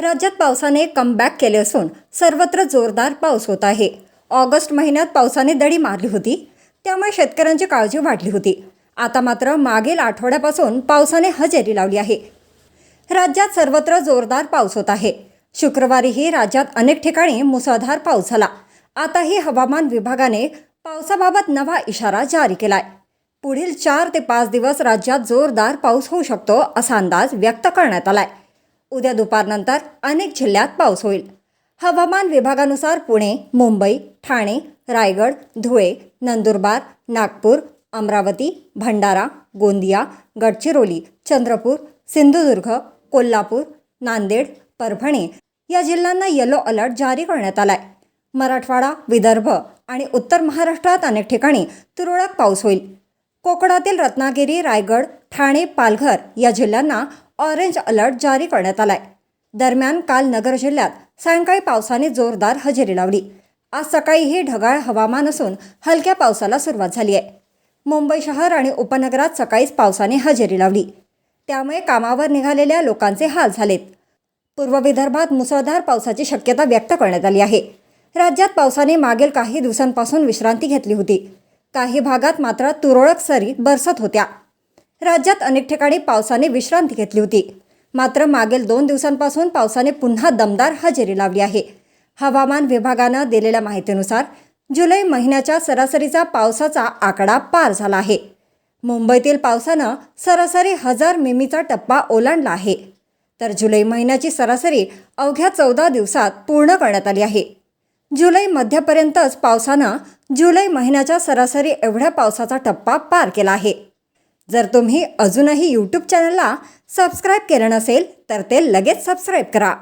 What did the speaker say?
राज्यात पावसाने कमबॅक केले असून सर्वत्र जोरदार पाऊस होत आहे. ऑगस्ट महिन्यात पावसाने दडी मारली होती. त्यामुळे शेतकऱ्यांची काळजी वाढली होती. आता मात्र मागील आठवड्यापासून पावसाने हजेरी लावली आहे. राज्यात सर्वत्र जोरदार पाऊस होत आहे. शुक्रवारीही राज्यात अनेक ठिकाणी मुसळधार पाऊस झाला. आताही हवामान विभागाने पावसाबाबत नवा इशारा जारी केलाय. पुढील चार ते पाच दिवस राज्यात जोरदार पाऊस होऊ शकतो असा अंदाज व्यक्त करण्यात आलाय. उद्या दुपारनंतर अनेक जिल्ह्यात पाऊस होईल. हवामान विभागानुसार पुणे मुंबई ठाणे रायगड धुळे नंदुरबार नागपूर अमरावती भंडारा गोंदिया गडचिरोली चंद्रपूर सिंधुदुर्ग कोल्हापूर नांदेड परभणी या जिल्ह्यांना येलो अलर्ट जारी करण्यात आलाय. मराठवाडा विदर्भ आणि उत्तर महाराष्ट्रात अनेक ठिकाणी तुरळक पाऊस होईल. कोकणातील रत्नागिरी रायगड ठाणे पालघर या जिल्ह्यांना ऑरेंज अलर्ट जारी करण्यात आलाय. दरम्यान काल नगर जिल्ह्यात सायंकाळी पावसाने जोरदार हजेरी लावली. आज सकाळीही ढगाळ हवामान असून हलक्या पावसाला सुरुवात झाली आहे. मुंबई शहर आणि उपनगरात सकाळीच पावसाने हजेरी लावली. त्यामुळे कामावर निघालेल्या लोकांचे हाल झालेत. पूर्व विदर्भात मुसळधार पावसाची शक्यता व्यक्त करण्यात आली आहे. राज्यात पावसाने मागील काही दिवसांपासून विश्रांती घेतली होती. काही भागात मात्र तुरळक सरी बरसत होत्या. राज्यात अनेक ठिकाणी पावसाने विश्रांती घेतली होती. मात्र मागील दोन दिवसांपासून पावसाने पुन्हा दमदार हजेरी लावली आहे. हवामान विभागानं दिलेल्या माहितीनुसार जुलै महिन्याच्या सरासरीचा पावसाचा आकडा पार झाला आहे. मुंबईतील पावसानं सरासरी हजार मिमीचा टप्पा ओलांडला आहे. तर जुलै महिन्याची सरासरी अवघ्या चौदा दिवसात पूर्ण करण्यात आली आहे. जुलै मध्यापर्यंतच पावसानं जुलै महिन्याच्या सरासरी एवढ्या पावसाचा टप्पा पार केला आहे. जर तुम्ही अजूनही यूट्यूब चॅनलला सबस्क्राईब केलं नसेल तर ते लगेच सबस्क्राईब करा.